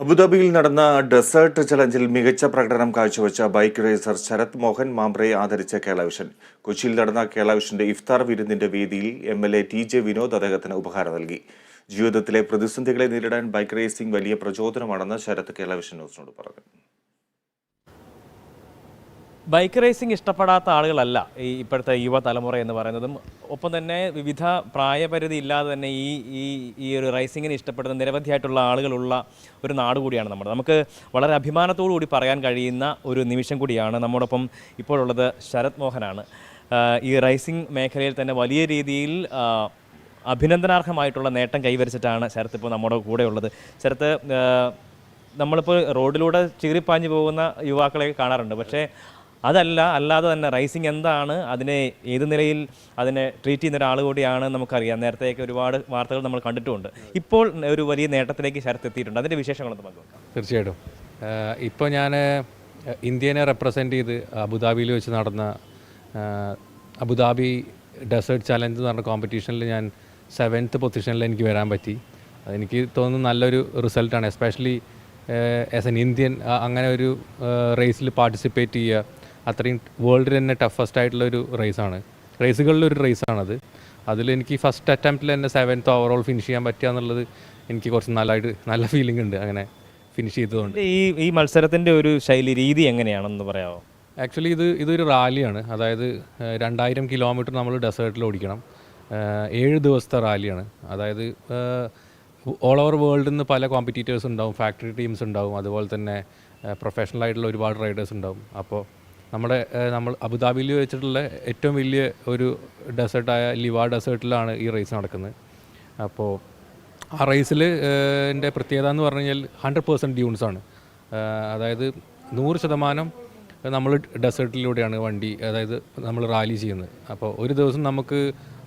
അബുദാബിയിൽ നടന്ന ഡെസേർട്ട് ചലഞ്ചിൽ മികച്ച പ്രകടനം കാഴ്ചവെച്ച ബൈക്ക് റേസർ ശരത് മോഹൻ മാംബ്രയെ ആദരിച്ച കേളവിഷൻ കൊച്ചിയിൽ നടന്ന കേളവിഷന്റെ ഇഫ്താർ വിരുന്നിന്റെ വേദിയിൽ M L A T J Vinod അദ്ദേഹത്തിന് ഉപഹാരം നൽകി. ജീവിതത്തിലെ പ്രതിസന്ധികളെ നേരിടാൻ ബൈക്ക് റേസിംഗ് വലിയ പ്രചോദനമാണെന്ന് ശരത് കേളവിഷൻ ന്യൂസിനോട് പറഞ്ഞു. ബൈക്ക് റേസിംഗ് ഇഷ്ടപ്പെടാത്ത ആളുകളല്ല ഈ ഇപ്പോഴത്തെ യുവതലമുറ എന്ന് പറയുന്നതും. ഒപ്പം തന്നെ വിവിധ പ്രായപരിധി ഇല്ലാതെ തന്നെ ഈ ഈ ഈ ഒരു റേസിങ്ങിനെ ഇഷ്ടപ്പെടുന്ന നിരവധിയായിട്ടുള്ള ആളുകളുള്ള ഒരു നാട് കൂടിയാണ് നമ്മുടെ. നമുക്ക് വളരെ അഭിമാനത്തോടു കൂടി പറയാൻ കഴിയുന്ന ഒരു നിമിഷം കൂടിയാണ് നമ്മോടൊപ്പം ഇപ്പോഴുള്ളത് ശരത് മോഹനാണ്. ഈ റേസിംഗ് മേഖലയിൽ തന്നെ വലിയ രീതിയിൽ അഭിനന്ദനാർഹമായിട്ടുള്ള നേട്ടം കൈവരിച്ചിട്ടാണ് ശരത്ത് ഇപ്പോൾ നമ്മുടെ കൂടെ ഉള്ളത്. ശരത്ത് നമ്മളിപ്പോൾ റോഡിലൂടെ ചീറിപ്പാഞ്ഞു പോകുന്ന യുവാക്കളെ കാണാറുണ്ട്. പക്ഷേ അതല്ല അല്ലാതെ തന്നെ റൈസിങ് എന്താണ് അതിനെ ഏത് നിലയിൽ അതിനെ ട്രീറ്റ് ചെയ്യുന്ന ഒരാൾ കൂടിയാണ് നമുക്കറിയാം. നേരത്തെയൊക്കെ ഒരുപാട് വാർത്തകൾ നമ്മൾ കണ്ടിട്ടുമുണ്ട് ഇപ്പോൾ ഒരു വലിയ നേട്ടത്തിലേക്ക് ശരത്ത് എത്തിയിട്ടുണ്ട് അതിന്റെ വിശേഷങ്ങളൊന്ന് പങ്കുവെക്കാം തീർച്ചയായിട്ടും. ഇപ്പോൾ ഞാൻ ഇന്ത്യനെ റെപ്രസെന്റ് ചെയ്ത് അബുദാബിയിൽ വെച്ച് നടന്ന അബുദാബി ഡെസേർട്ട് ചലഞ്ച് എന്ന് പറഞ്ഞ കോമ്പറ്റീഷനിൽ ഞാൻ സെവൻത്ത് പൊസിഷനിൽ എനിക്ക് വരാൻ പറ്റി. അതെനിക്ക് തോന്നുന്നു നല്ലൊരു റിസൾട്ടാണ് എസ്പെഷ്യലി ആസ് എൻ ഇന്ത്യൻ അങ്ങനെ ഒരു റേസിൽ പാർട്ടിസിപ്പേറ്റ് ചെയ്യുക അത്രയും വേൾഡിൽ തന്നെ ടഫസ്റ്റ് ആയിട്ടുള്ള ഒരു റേസാണ് റേസുകളിലൊരു റേസാണത് അതിൽ എനിക്ക് ഫസ്റ്റ് അറ്റംപ്റ്റിൽ തന്നെ സെവൻത്ത് ഓവറോൾ ഫിനിഷ് ചെയ്യാൻ പറ്റുക എന്നുള്ളത് എനിക്ക് കുറച്ച് നല്ലതായിട്ട് നല്ല ഫീലിംഗ് ഉണ്ട് അങ്ങനെ ഫിനിഷ് ചെയ്തതുകൊണ്ട്. ഈ ഈ മത്സരത്തിന്റെ ഒരു ശൈലി രീതി എങ്ങനെയാണെന്ന് പറയാമോ ആക്ച്വലി ഇത് ഇതൊരു റാലിയാണ് അതായത് രണ്ടായിരം കിലോമീറ്റർ നമ്മൾ ഡെസേർട്ടിൽ ഓടിക്കണം. ഏഴ് ദിവസത്തെ റാലിയാണ് അതായത് ഓൾ ഓവർ വേൾഡിൽ നിന്ന് പല കോമ്പറ്റീറ്റേഴ്സ് ഉണ്ടാവും ഫാക്ടറി ടീംസ് ഉണ്ടാവും അതുപോലെ തന്നെ പ്രൊഫഷണൽ ആയിട്ടുള്ള ഒരുപാട് റൈഡേഴ്സ് ഉണ്ടാവും. അപ്പോൾ നമ്മുടെ നമ്മൾ അബുദാബിയിൽ വെച്ചിട്ടുള്ള ഏറ്റവും വലിയ ഒരു ഡെസേർട്ടായ ലിവാ ഡെസേർട്ടിലാണ് ഈ റേസ് നടക്കുന്നത്. അപ്പോൾ ആ റേസിൽ എന്റെ പ്രത്യേകത എന്ന് പറഞ്ഞു കഴിഞ്ഞാൽ ഹൺഡ്രഡ് പേഴ്സന്റ് ഡ്യൂൺസ് ആണ്. അതായത് നൂറ് ശതമാനം നമ്മൾ ഡെസേർട്ടിലൂടെയാണ് വണ്ടി അതായത് നമ്മൾ റാലി ചെയ്യുന്നത്. അപ്പോൾ ഒരു ദിവസം നമുക്ക്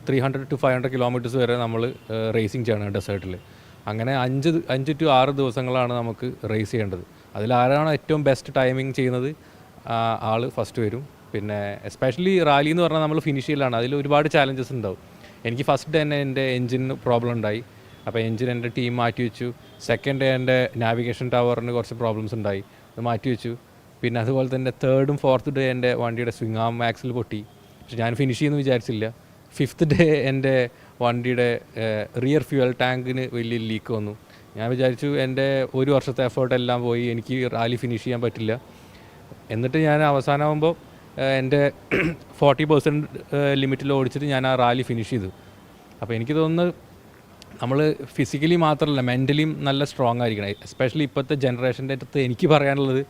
three hundred to five hundred kilometres വരെ നമ്മൾ റേസിങ് ചെയ്യണം ഡെസേർട്ടിൽ. അങ്ങനെ അഞ്ച് അഞ്ച് ടു ആറ് ദിവസങ്ങളാണ് നമുക്ക് റേസ് ചെയ്യേണ്ടത്. അതിലാരാണ് ഏറ്റവും ബെസ്റ്റ് ടൈമിംഗ് ചെയ്യുന്നത്? ആൾ ഫസ്റ്റ് വരും. പിന്നെ എസ്പെഷ്യലി റാലി എന്ന് പറഞ്ഞാൽ നമ്മൾ ഫിനിഷ് ചെയ്യലാണ്. അതിൽ ഒരുപാട് ചാലഞ്ചസ് ഉണ്ടാവും. എനിക്ക് ഫസ്റ്റ് തന്നെ എന്റെ എൻജിന് പ്രോബ്ലം ഉണ്ടായി. അപ്പോൾ എൻജിൻ എന്റെ ടീം മാറ്റി വെച്ചു. സെക്കൻഡ് എന്റെ നാവിഗേഷൻ ടവറിന് കുറച്ച് പ്രോബ്ലംസ് ഉണ്ടായി. അത് മാറ്റി വെച്ചു. പിന്നെ അതുപോലെ തന്നെ തേർഡും ഫോർത്ത് ഡേ എന്റെ വണ്ടിയുടെ സ്വിങ് ആം ആക്സിൽ പൊട്ടി. പക്ഷെ ഞാൻ ഫിനിഷ് ചെയ്യുമെന്ന് വിചാരിച്ചില്ല. ഫിഫ്ത്ത് ഡേ എന്റെ വണ്ടിയുടെ റിയർ ഫ്യൂവൽ ടാങ്കിന് വലിയ ലീക്ക് വന്നു. ഞാൻ വിചാരിച്ചു എന്റെ ഒരു വർഷത്തെ എഫേർട്ട് എല്ലാം പോയി. എനിക്ക് റാലി ഫിനിഷ് ചെയ്യാൻ പറ്റില്ല. എന്നിട്ട് ഞാൻ അവസാനമാകുമ്പോൾ എന്റെ ഫോർട്ടി പെർസെന്റ് ലിമിറ്റിൽ ഓടിച്ചിട്ട് ഞാൻ ആ റാലി ഫിനിഷ് ചെയ്തു. അപ്പോൾ എനിക്ക് തോന്നുന്നത് നമ്മൾ ഫിസിക്കലി മാത്രമല്ല മെന്റലിയും നല്ല സ്ട്രോങ് ആയിരിക്കണം. എസ്പെഷ്യലി ഇപ്പോഴത്തെ ജനറേഷന്റെ അടുത്ത് എനിക്ക് പറയാനുള്ളത്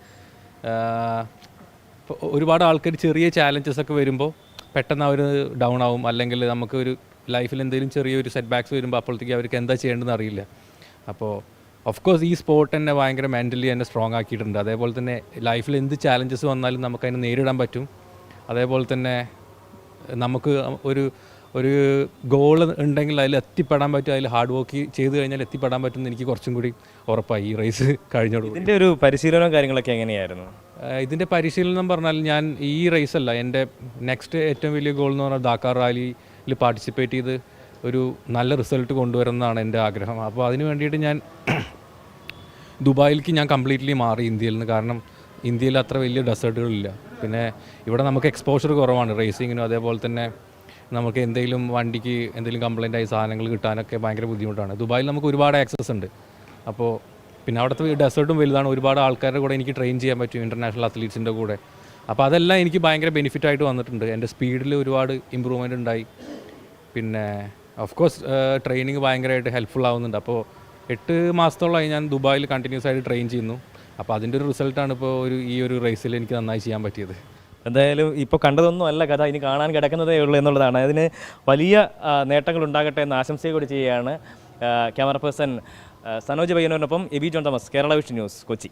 ഒരുപാട് ആൾക്കാർ ചെറിയ ചാലഞ്ചസ് ഒക്കെ വരുമ്പോൾ പെട്ടെന്ന് അവർ ഡൗൺ ആവും. അല്ലെങ്കിൽ നമുക്ക് ഒരു ലൈഫിൽ എന്തെങ്കിലും ചെറിയൊരു സെറ്റ് ബാക്ക്സ് വരുമ്പോൾ അപ്പോഴത്തേക്ക് അവർക്ക് എന്താ ചെയ്യേണ്ടതെന്ന് അറിയില്ല. അപ്പോൾ ഓഫ് കോഴ്സ് ഈ സ്പോർട്ട് എന്നെ ഭയങ്കര മെന്റലി എന്നെ സ്ട്രോങ് ആക്കിയിട്ടുണ്ട്. അതേപോലെ തന്നെ ലൈഫിൽ എന്ത് ചാലഞ്ചസ് വന്നാലും നമുക്ക് അതിനെ നേരിടാൻ പറ്റും. അതേപോലെ തന്നെ നമുക്ക് ഒരു ഒരു ഗോൾ ഉണ്ടെങ്കിൽ അതിൽ എത്തിപ്പെടാൻ പറ്റും. അതിൽ ഹാർഡ് വർക്ക് ചെയ്ത് കഴിഞ്ഞാൽ എത്തിപ്പെടാൻ പറ്റും എന്ന് എനിക്ക് കുറച്ചും കൂടി ഉറപ്പായി ഈ റേസ് കഴിഞ്ഞോളൂ ഇതിന്റെ ഒരു പരിശീലനവും കാര്യങ്ങളൊക്കെ എങ്ങനെയായിരുന്നു? ഇതിന്റെ പരിശീലനം പറഞ്ഞാൽ ഞാൻ ഈ റേസ് അല്ല എന്റെ നെക്സ്റ്റ് ഏറ്റവും വലിയ ഗോൾ എന്ന് പറഞ്ഞാൽ ദാക്കാർ റാലിയിൽ പാർട്ടിസിപ്പേറ്റ് ചെയ്ത് ഒരു നല്ല റിസൾട്ട് കൊണ്ടുവരുന്നതാണ് എന്റെ ആഗ്രഹം. അപ്പോൾ അതിന് വേണ്ടിയിട്ട് ഞാൻ ദുബായിലേക്ക് ഞാൻ കംപ്ലീറ്റ്ലി മാറി ഇന്ത്യയിൽ നിന്ന്. കാരണം ഇന്ത്യയിൽ അത്ര വലിയ ഡെസേർട്ടുകളില്ല. പിന്നെ ഇവിടെ നമുക്ക് എക്സ്പോഷർ കുറവാണ്. റേസിങ്ങിനും അതേപോലെ തന്നെ നമുക്ക് എന്തെങ്കിലും വണ്ടിക്ക് എന്തെങ്കിലും കംപ്ലൈന്റ് ആയി സാധനങ്ങൾ കിട്ടാനൊക്കെ ഭയങ്കര ബുദ്ധിമുട്ടാണ്. ദുബായിൽ നമുക്ക് ഒരുപാട് ആക്സസ് ഉണ്ട്. അപ്പോൾ പിന്നെ അവിടുത്തെ ഡെസേർട്ടും വലുതാണ്. ഒരുപാട് ആൾക്കാരുടെ കൂടെ എനിക്ക് ട്രെയിൻ ചെയ്യാൻ പറ്റും ഇന്റർനാഷണൽ അത്ലീറ്റ്സിന്റെ കൂടെ. അപ്പോൾ അതെല്ലാം എനിക്ക് ഭയങ്കര ബെനിഫിറ്റ് ആയിട്ട് വന്നിട്ടുണ്ട്. എന്റെ സ്പീഡിൽ ഒരുപാട് ഇമ്പ്രൂവ്മെന്റ് ഉണ്ടായി. പിന്നെ ഓഫ് കോഴ്സ് ട്രെയിനിങ് ഭയങ്കരമായിട്ട് ഹെൽപ്ഫുൾ ആവുന്നുണ്ട്. അപ്പോൾ എട്ട് മാസത്തോളമായി ഞാൻ ദുബായിൽ കണ്ടിന്യൂസ് ആയിട്ട് ട്രെയിൻ ചെയ്യുന്നു. അപ്പോൾ അതിന്റെ ഒരു റിസൾട്ടാണ് ഇപ്പോൾ ഒരു ഈ ഒരു റേസിൽ എനിക്ക് നന്നായി ചെയ്യാൻ പറ്റിയത്. എന്തായാലും ഇപ്പോൾ കണ്ടതൊന്നും അല്ല കഥ ഇനി കാണാൻ കിടക്കുന്നതേ ഉള്ളൂ എന്നുള്ളതാണ്. അതിന് വലിയ നേട്ടങ്ങൾ ഉണ്ടാകട്ടെ എന്ന് ആശംസയോട് ചെയ്യുകയാണ് ക്യാമറ പേഴ്സൺ സനോജ് പയ്യനോടൊപ്പം എബി ജോൺ തോമസ് കേരള വിഷൻ ന്യൂസ് കൊച്ചി.